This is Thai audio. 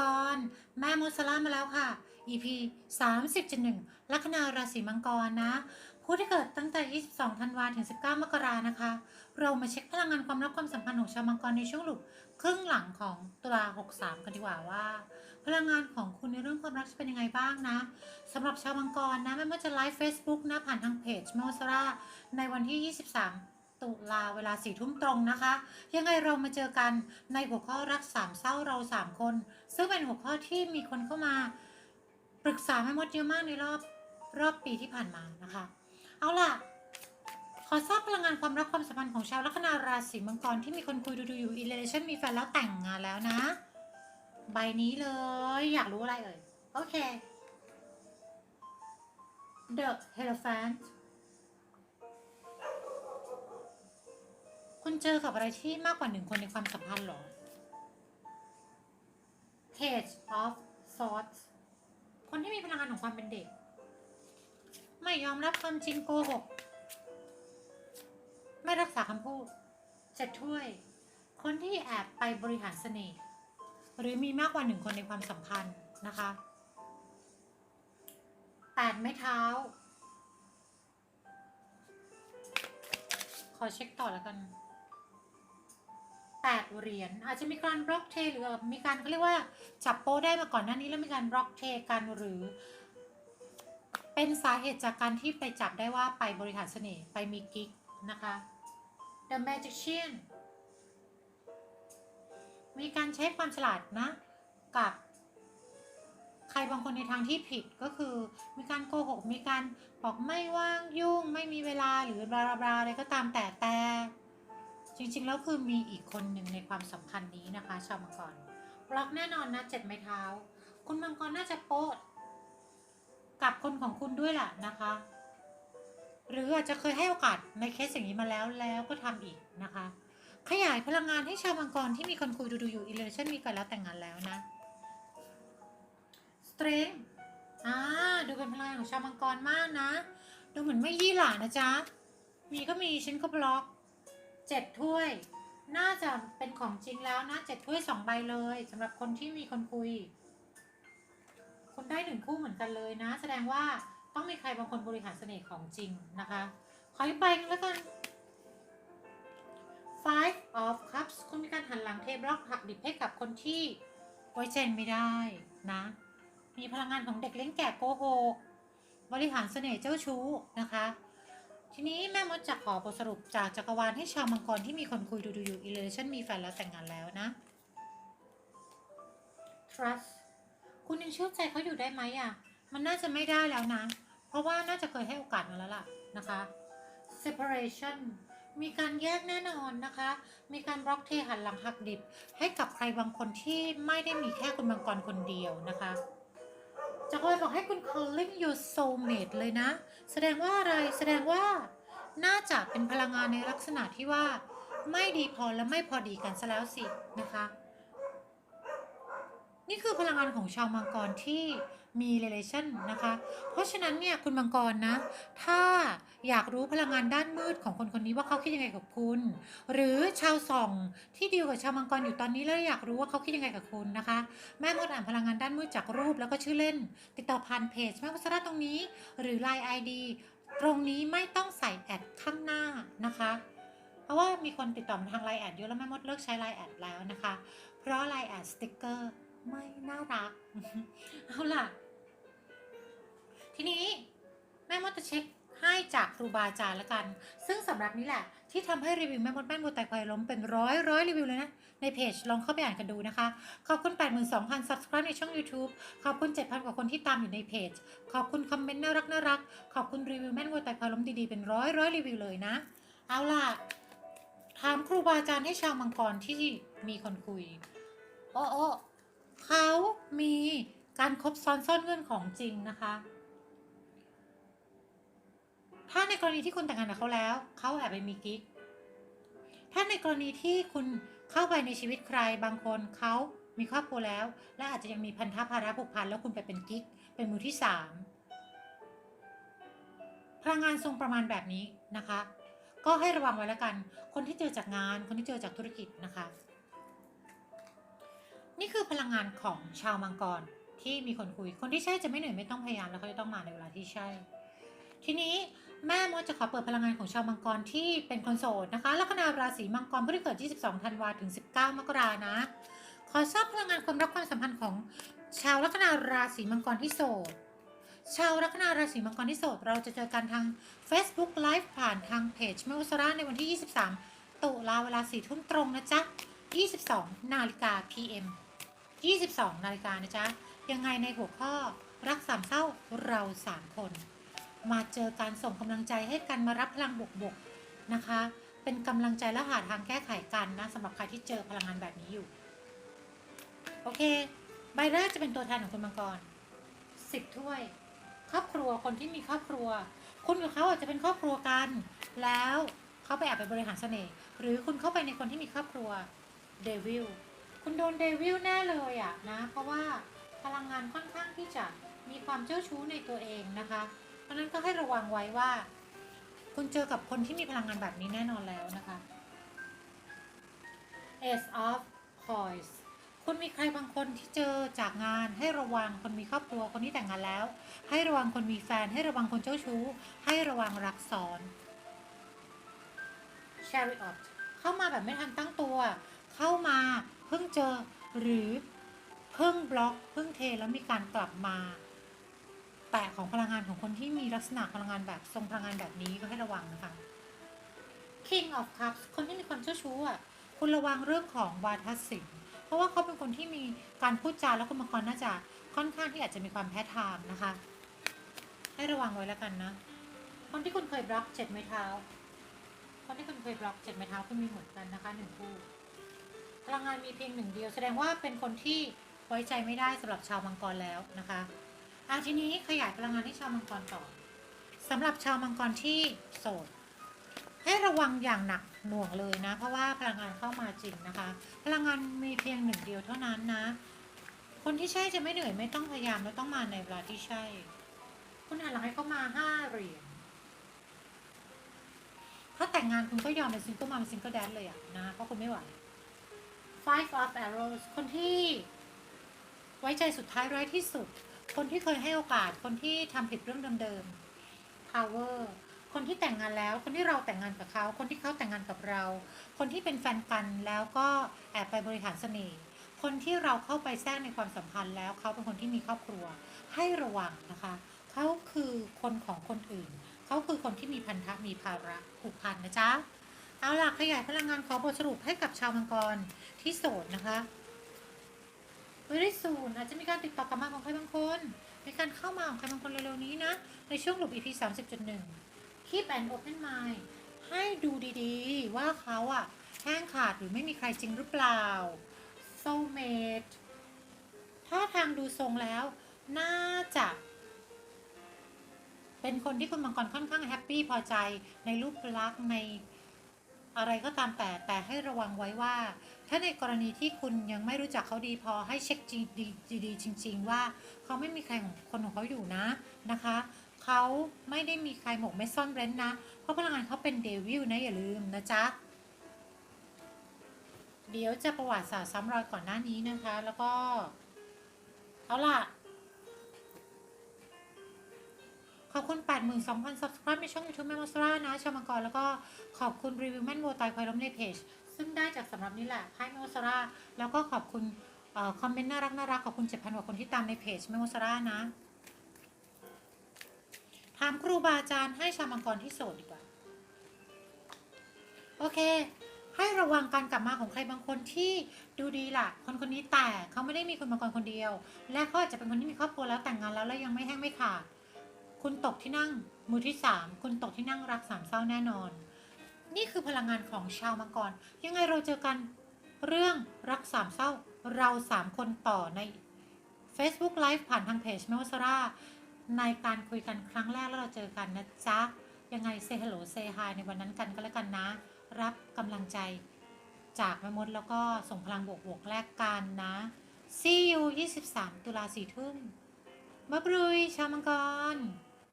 กร แม่มดสลามาแล้วค่ะ EP 30.1ลัคนาราศีมังกรนะ ผู้ที่เกิดตั้งแต่ 22 ธันวาถึง 19 มกรานะคะ เรามาเช็คพลังงานความรักความสัมพันธ์ของชาวมังกรในช่วงหลุดครึ่งหลังของตุลา 63 กันดีกว่าว่า พลังงานของคุณในเรื่องความรักจะเป็นยังไงบ้างนะสำหรับชาวมังกรนะแม่ว่าจะไลฟ์ Facebook นะผ่านทางเพจโมสราในวันที่ 23 ตุลาเวลาสี่ทุ่มตรงนะคะ ยังไงเรามาเจอกันในหัวข้อรักสามเศร้าเราสามคน ซึ่งเป็นหัวข้อที่มีคนเข้ามาปรึกษาแม่มดเยอะมากในรอบรอบปีที่ผ่านมานะคะ เอาล่ะ ขอทราบพลังงานความรักความสัมพันธ์ของชาวลัคนาราศีมังกรที่มีคนคุยดูดูอยู่อิเลชันมีแฟนแล้วแต่งงานแล้วนะ ใบนี้เลย อยากรู้อะไรเอ่ย โอเค The Hierophant คุณเจอกับอะไรที่มากกว่าหนึ่งคนในความสัมพันธ์หรอ Page of Swords คนที่มีพลังงานของความเป็นเด็ก ไม่ยอมรับความจริงโกหก ไม่รักษาคำพูดเจ็ดถ้วย คนที่แอบไปบริหารเสน่ห์หรือมีมากกว่าหนึ่งคนในความสัมพันธ์นะคะแปดไม้เท้า ขอเช็คต่อแล้วกัน แปดเหรียญอาจจะมีการบล็อกเทหรือมีการเขาเรียกว่าจับโป้ได้มาก่อนหน้านี้แล้วมีการบล็อกเทกันหรือ เป็นสาเหตุจากการที่ไปจับได้ว่าไปบริหารเสน่ห์ไปมีกิ๊กนะคะ The Magician มีการใช้ความฉลาดนะ กับ ใครบางคนในทางที่ผิดก็คือ มีการโกหก มีการบอกไม่ว่างยุ่ง ไม่มีเวลาหรือบลาบลาอะไรก็ตามแต่แต่ จริงๆแล้วคือมีอีกคนหนึ่งในความสัมพันธ์นี้นะคะ ชาวมังกรบล็อกแน่นอนนะเจ็ดไม้เท้า คุณมังกรน่าจะโป๊ะกับคนของคุณด้วยแหละนะคะ หรืออาจจะเคยให้โอกาสในเคสอย่างนี้มาแล้วแล้วก็ทำอีกนะคะ ขยายพลังงานให้ชาวมังกรที่มีคนคุยดูดูๆอยู่อิเลชันมีกันแล้วแต่งงานแล้วนะ Strength อ่าดูเป็นพลังงานของชาวมังกรมากนะ ดูเหมือนไม่ยี่หล่านะจ๊ะมีก็มีฉันก็บล็อก เจ็ดถ้วย น่าจะเป็นของจริงแล้วนะเจ็ดถ้วยสองใบเลยสำหรับคนที่มีคนคุย คุณได้หนึ่งคู่เหมือนกันเลยนะ แสดงว่าต้องมีใครบางคนบริหารเสน่ห์ของจริงนะคะ ขออีกใบนึงแล้วกัน five of cups คุณมีการหันหลังเทบล็อกหักดิบให้กับคนที่ไว้ใจไม่ได้นะ มีพลังงานของเด็กเลี้ยงแก่โกหกบริหารเสน่ห์เจ้าชู้นะคะ ทีนี้แม่มดจะขอบทสรุปจากจักรวาลให้ชาวมังกรที่มีคนคุยดูดูอยู่ illation มีแฟนแล้วแต่งงานแล้วนะ trust คุณยังเชื่อใจเขาอยู่ได้ไหมอะ มันน่าจะไม่ได้แล้วนะ เพราะว่าน่าจะเคยให้โอกาสมาแล้วล่ะนะคะ separation มีการแยกแน่นอนนะคะ มีการบล็อกเทหันหลังหักดิบ ให้กับใครบางคนที่ไม่ได้มีแค่คุณมังกรคนเดียวนะคะ จะคอยบอกให้คุณ calling your soulmate เลยนะ แสดงว่าอะไรแสดงว่า น่าจะเป็นพลังงานในลักษณะที่ว่า ไม่ดีพอและไม่พอดีกันซะแล้วสินะคะ นี่คือพลังงานของชาวมังกรที่ มี relation นะคะ เพราะฉะนั้นเนี่ยคุณมังกรนะ ถ้าอยากรู้พลังงานด้านมืดของคนคนนี้ว่าเขาคิดยังไงกับคุณ หรือชาวส่องที่ดีลกับชาวมังกรอยู่ตอนนี้แล้วอยากรู้ว่าเขาคิดยังไงกับคุณนะคะ แม่มดอ่านพลังงานด้านมืดจากรูปแล้วก็ชื่อเล่น ติดต่อผ่านเพจแม่วัชระตรงนี้ หรือ Line ID ตรงนี้ไม่ต้องใส่แอดข้างหน้านะคะเพราะว่ามีคนติดต่อมาทางไลน์แอดเยอะแล้วแม่มดเลิกใช้ไลน์แอดแล้วนะคะ เพราะไลน์แอดสติกเกอร์ไม่น่ารัก เอาล่ะ ทีนี้แม่มดจะเช็คให้จากครูบาอาจารย์ละกัน ซึ่งสำหรับนี้แหละ ที่ทำให้รีวิวแม่มดแม่นบัวไตควายล้มเป็นร้อยร้อยรีวิวเลยนะ ในเพจลองเข้าไปอ่านกันดูนะคะ ขอบคุณ 82,000 subscribe ในช่อง YouTube ขอบคุณ 7,000 กว่าคนที่ตามอยู่ในเพจ ขอบคุณคอมเมนต์น่ารักน่ารัก ขอบคุณรีวิวแม่นบัวไตควายล้มดีๆเป็นร้อยร้อยรีวิวเลยนะ เอาล่ะ ถามครูบาอาจารย์ให้ชาวมังกรที่มีคนคุยโอ้โอเขามีการครบซ้อนซ่อนเงื่อนของจริงนะคะ ถ้าในกรณีที่คุณแต่งงานกับเขาแล้ว เขาแอบไปมีกิ๊ก ถ้าในกรณีที่คุณเข้าไปในชีวิตใครบางคนเขามีครอบครัวแล้ว และอาจจะยังมีพันธะภาระผูกพันแล้วคุณไปเป็นกิ๊ก เป็นมือที่สามพลังงานทรงประมาณแบบนี้นะคะ ก็ให้ระวังไว้แล้วกัน คนที่เจอจากงาน คนที่เจอจากธุรกิจนะคะ นี่นี่คือพลังงานของชาวมังกรที่มีคนคุย คนที่ใช่จะไม่เหนื่อยไม่ต้องพยายามแล้วเขาจะต้องมาในเวลาที่ใช่ ทีนี้ แม่มดจะขอเปิดพลังงานของชาวมังกรที่เป็นคนโสดนะคะ ลัคนาราศีมังกรผู้ที่เกิด 22 ธันวาถึง 19 มกรานะ ขอทราบพลังงานความรักความสัมพันธ์ของชาวลัคนาราศีมังกรที่โสด ชาวลัคนาราศีมังกรที่โสด เราจะเจอกันทาง Facebook Live ผ่านทางเพจเมลสราในวันที่ 23 ตุลาเวลา4ทุ่มตรงนะจ๊ะ 22 นาฬิกา PM 22 นาฬิกานะจ๊ะ ยังไงในหัวข้อรักสามเศร้าเราสามคน มาเจอการส่งกำลังใจให้กันมารับพลังบวกๆนะคะ เป็นกำลังใจและหาทางแก้ไขกันนะสำหรับใครที่เจอพลังงานแบบนี้อยู่ โอเค ใบแรกจะเป็นตัวแทนของคุณมังกรสิบถ้วย ครอบครัวคนที่มีครอบครัว คุณกับเขาอาจจะเป็นครอบครัวกัน แล้วเขาไปแอบไปบริหารเสน่ห์หรือคุณเข้าไปในคนที่มีครอบครัวเดวิลคุณโดนเดวิลแน่เลยอะนะ เพราะว่าพลังงานค่อนข้างที่จะมีความเจ้าชู้ในตัวเองนะคะ เพราะนั้นก็ให้ระวังไว้ว่า คุณเจอกับคนที่มีพลังงานแบบนี้แน่นอนแล้วนะคะ Ace of Coins คุณมีใครบางคนที่เจอจากงาน ให้ระวังคนมีครอบครัวคนที่แต่งงานแล้ว ให้ระวังคนมีแฟน ให้ระวังคนเจ้าชู้ ให้ระวังรักซ้อน Chariot เข้ามาแบบไม่ทันตั้งตัว เข้ามาเพิ่งเจอหรือเพิ่งบล็อกเพิ่งเทแล้วมีการกลับมา แต่ของพลังงานของคนที่มีลักษณะพลังงานแบบทรงพลังงานแบบนี้ก็ให้ระวังนะคะ King of Cups คนที่มีความเจ้าชู้อะคุณระวังเรื่องของวาทศิลป์เพราะว่าเขาเป็นคนที่มีการพูดจาแล้วคุณมังกรน่าจะค่อนข้างที่อาจจะมีความแพ้ทางนะคะ ให้ระวังไว้แล้วกันนะ คนที่คุณเคยบล็อกเจ็ดไม้เท้า คนที่คุณเคยบล็อกเจ็ดไม้เท้าคุณมีเหมือนกันนะคะหนึ่งคู่พลังงานมีเพียงหนึ่งเดียว แสดงว่าเป็นคนที่ไว้ใจไม่ได้สำหรับชาวมังกรแล้วนะคะ อะทีนี้ขยายพลังงานที่ชาวมังกรต่อสำหรับชาวมังกรที่โสดให้ระวังอย่างหนักหน่วงเลยนะ เพราะว่าพลังงานเข้ามาจริงนะคะ พลังงานมีเพียงหนึ่งเดียวเท่านั้นนะ คนที่ใช่จะไม่เหนื่อยไม่ต้องพยายามแล้วต้องมาในเวลาที่ใช่ คุณหันหลังให้เขามาห้าเหรียญถ้าแต่งงานคุณก็ยอมเป็นซิงเกิลมาเป็นซิงเกิลแดนเลยอะนะเพราะคุณไม่ไหว five of arrows คนที่ไว้ใจสุดท้ายร้ายที่สุด คนที่เคยให้โอกาส คนที่ทำผิดเรื่องเดิมๆ power คนที่แต่งงานแล้ว คนที่เราแต่งงานกับเขา คนที่เขาแต่งงานกับเรา คนที่เป็นแฟนกันแล้วก็แอบไปบริหารเสน่ห์ คนที่เราเข้าไปแทรกในความสัมพันธ์แล้วเขาเป็นคนที่มีครอบครัว ให้ระวังนะคะ เขาคือคนของคนอื่น เขาคือคนที่มีพันธะมีภาระผูกพันนะจ๊ะ เอาล่ะขยายพลังงานขอบทสรุปให้กับชาวมังกรที่โสดนะคะ เฮ้ยได้ศูนย์อาจจะมีการติดต่อกลับมาของใครบางคนมีการเข้ามาของใครบางคนเร็วๆนี้นะ ในช่วงหลุม EP 30.1 Keep an open mind ให้ดูดีๆ ว่าเขาอะแห้งขาดหรือไม่มีใครจริงหรือเปล่า soulmate ถ้าทางดูทรงแล้ว น่าจะ เป็นคนที่คุณมังกรค่อนข้างแฮปปี้พอใจในรูปลักษณ์ในอะไรก็ตามแต่แต่ให้ระวังไว้ว่า ถ้าในกรณีที่คุณยังไม่รู้จักเขาดีพอให้เช็คจริงดีๆจริง ๆ ว่าเขาไม่มีใครของคนของเขาอยู่นะนะคะเขาไม่ได้มีใครหมกไม่ซ่อนเร้นนะ เพราะพลังงานเขาเป็นเดวิลนะอย่าลืมนะจ๊ะเดี๋ยวจะประวัติศาสตร์ซ้ำรอยก่อนหน้านี้นะคะ แล้วก็ เอาล่ะ ขอบคุณ 82,000 subscribe ในช่อง YouTube แมมมอสรานะชาวมังกรแล้วก็ขอบคุณรีวิวแม่นโวตายควายล้มในเพจ ซึ่งได้จากสำหรับนี้แหละให้แมมมอสราแล้วก็ขอบคุณอคอมเมนต์น่ารักน่ารักขอบคุณ7,000กว่าคนที่ตามในเพจแมมมอสรานะถามครูบาอาจารย์ให้ชาวมังกรที่โสดดีกว่า โอเค ให้ระวังการกลับมาของใครบางคนที่ดูดีล่ะ คนคนนี้แต่เขาไม่ได้มีคนมังกรคนเดียว และเขาอาจจะเป็นคนที่มีครอบครัวแล้วแต่งงานแล้วแล้วยังไม่แห้งไม่ขาด คุณตกที่นั่งมือที่สามคุณตกที่นั่งรักสามเศร้าแน่นอน นี่คือพลังงานของชาวมังกร ยังไงเราเจอกันเรื่องรักสามเศร้าเราสามคนต่อใน Facebook Live ผ่านทางเพจเมลซาร่าในการคุยกันครั้งแรกแล้วเราเจอกันนะจ๊ะ ยังไงเซฮัลโหลเซฮายในวันนั้นกันก็แล้วกันนะ รับกำลังใจจากแม่มดแล้วก็ส่งพลังบวกบวกแลกกันนะ See you 23 ตุลาสี่ทุ่มบ๊ายบายชาวมังกร